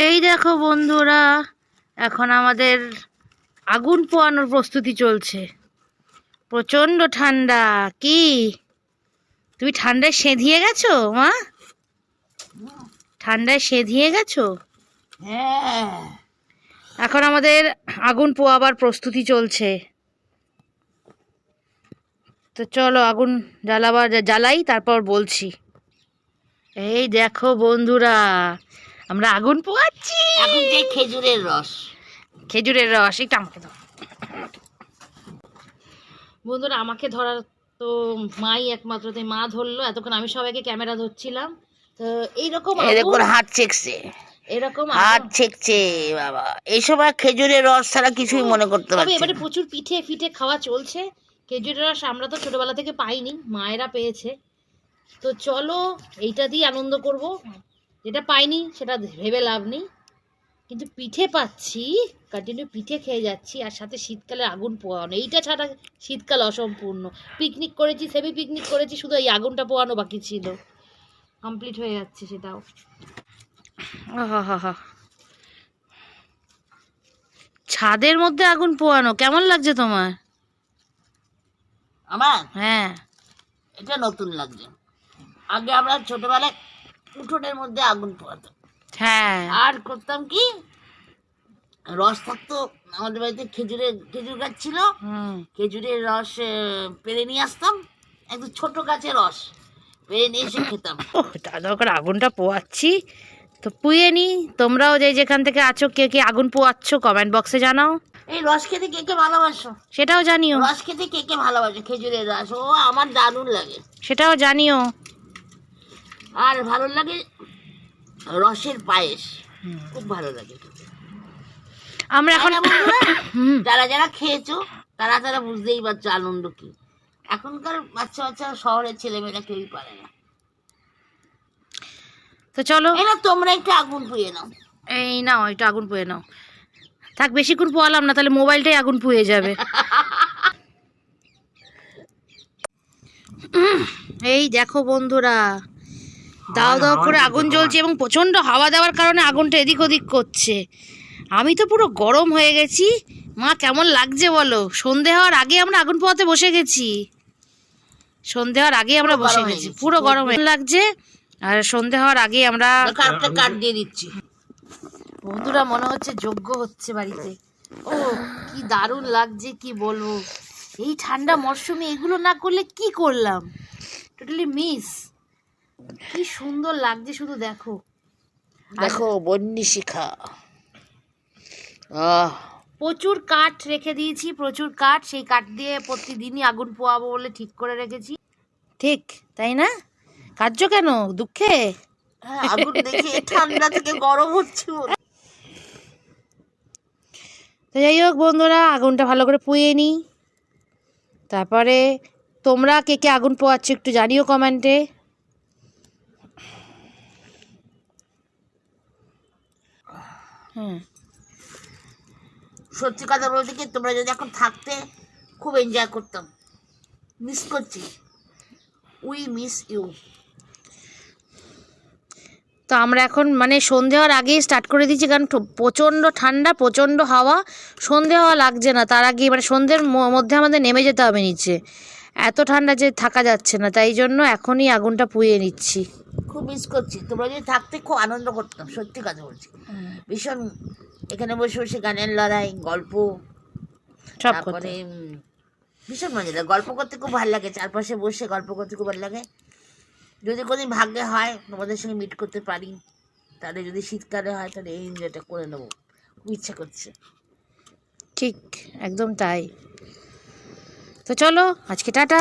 এই দেখো বন্ধুরা, এখন আমাদের আগুন পোয়ানোর প্রস্তুতি চলছে। প্রচণ্ড ঠান্ডা, কি? তুমি ঠান্ডায় সেঁধিয়ে গেছো, মা? ঠান্ডায় সেঁধিয়ে গেছো? এখন আমাদের আগুন পোয়াবার প্রস্তুতি চলছে। তো চলো আগুন জ্বালাবার, জ্বালাই, তারপর বলছি। এই দেখো বন্ধুরা আমরা আগুন পোয়াচ্ছি এখন যে খেজুরের রস। খেজুরের রস এটা আমাকে দাও বন্ধুরা আমাকে ধরার তো মাই একমাত্র তাই মা ধরলো। এতক্ষণ আমি সবাইকে ক্যামেরা ধরছিলাম। তো এইরকম আগুন- হাত ছেকছে। এরকম হাত আগুন- ছেকছে বাবা। এই সময় খেজুরের রস ছাড়া কিছুই মনে করতে তবে পারছি এবারে প্রচুর পিঠে ফিঠে খাওয়া চলছে। খেজুরের রস আমরা তো ছোটবেলা থেকে পাইনি মায়েরা পেয়েছে। তো চলো এইটা দিয়ে আনন্দ করব। যেটা পাইনি সেটা ভেবে লাভ নেই। কিন্তু পিঠে পাচ্ছি কন্টিনিউ পিঠে খেয়ে যাচ্ছি আর সাথে শীতকালে আগুন পোয়ানো। এইটা ছাড়া শীতকাল অসম্পূর্ণ। পিকনিক করেছি সেমি পিকনিক করেছি শুধু এই আগুনটা পোয়ানো বাকি ছিল। কমপ্লিট হয়ে যাচ্ছে সেটাও। আহা ছাদের মধ্যে আগুন পোয়ানো কেমন লাগছে তোমার? আমার? হ্যাঁ। এটা নতুন লাগছে। আগে আমরা ছোটবেলায় উঠোনের মধ্যে আগুন পোয়াতাম হ্যাঁ। আর করতাম কি? রস থাকতো আমাদের বাড়িতে খেজুরের খেজুর গাছ ছিল। খেজুরের রস পেরে নিয়ে আসতাম। একদম ছোট গাছের রস। পেরে নিয়ে এসে খেতাম। দাদা করে আগুনটা পোয়াচ্ছি তো পুয়ে নি তোমরাও যে যেখান থেকে আছো কে কে আগুন পোয়াচ্ছ কমেন্ট বক্সে জানাও। এই রস খেতে কে কে ভালোবাসো? সেটাও জানিও। রস খেতে কে কে ভালোবাসো? খেজুরের রস। ও আমার দারুণ লাগে। সেটাও জানিও। আর ভালো লাগে রসের পায়েস। খুব ভালো লাগে আমরা এখন যারা যারা খেয়েছো তারা তারা বুঝতেই পারছ আনন্দ কি। এখনকার বাচ্চা বাচ্চা শহরের ছেলেমেয়েরা কেউই পারে না। তো চলো। না তোমরা একটু আগুন পুয়ে নাও। এই নাও একটু আগুন পুয়ে নাও। থাক বেশিক্ষণ পোয়ালাম না তাহলে মোবাইলটাই আগুন পুয়ে যাবে। এই দেখো বন্ধুরা দাও দাও করে আগুন জ্বলছে এবং প্রচণ্ড হাওয়া দেওয়ার কারণে আগুনটা এদিক ওদিক করছে। আমি তো পুরো গরম হয়ে গেছি। মা কেমন লাগছে বলো? সন্ধে হওয়ার আগে আমরা আগুন পোয়াতে বসে গেছি। সন্ধে হওয়ার আগে আমরা বসে গেছি। পুরো গরম লাগছে। আর সন্ধে হওয়ার আগে আমরা একটা কাঠ দিয়ে দিচ্ছি। বন্ধুরা মনে হচ্ছে যোগ্য হচ্ছে বাড়িতে। ও কি দারুণ লাগছে কি বলব। এই ঠান্ডা মরশুমে এগুলো না করলে কি করলাম? টোটালি মিস কি সুন্দর লাগছে শুধু দেখো। দেখো বন্যি শিখা। আহ। প্রচুর কাঠ রেখে দিয়েছি প্রচুর কাঠ সেই কাঠ দিয়ে প্রতিদিনই আগুন পোয়াবো বলে ঠিক করে রেখেছি। ঠিক তাই না? কার্য কেন? দুঃখে? হ্যাঁ, আগুন দেখে ঠান্ডা থেকে গরম হচ্ছে তো যাই হোক বন্ধুরা আগুনটা ভালো করে পুয়ে নিই তারপরে তোমরা কে কে আগুন পোয়াচ্ছ একটু জানিও কমেন্টে। হুম। সত্যি কথা বলতে কি তোমরা যদি এখন থাকতে খুব এনজয় করতাম। মিস করছি। উই মিস ইউ তো আমরা এখন মানে সন্ধে হওয়ার আগেই স্টার্ট করে দিচ্ছি কারণ প্রচণ্ড ঠান্ডা প্রচণ্ড হাওয়া। সন্ধে হওয়া লাগছে না তার আগেই মানে সন্ধ্যের মধ্যে আমাদের নেমে যেতে হবে নিচে। এত ঠান্ডা যে থাকা যাচ্ছে না তাই জন্য এখনই আগুনটা পুড়িয়ে নিচ্ছি। খুব মিস করছি। তোমরা যদি থাকতে খুব আনন্দ করতাম সত্যি কথা বলছি। ভীষণ এখানে বসে বসে গানের লড়াই গল্প সব তারপরে ভীষণ মজা লাগে। গল্প করতে খুব ভালো লাগে চারপাশে বসে গল্প করতে খুব ভালো লাগে। যদি কোনোদিন ভাগ্যে হয় তোমাদের সঙ্গে মিট করতে পারি। তাহলে যদি শীতকালে হয় তাহলে এই এনজয়টা করে নেব। খুব ইচ্ছা করছে। ঠিক একদম তাই। তো চলো আজকে টাটা।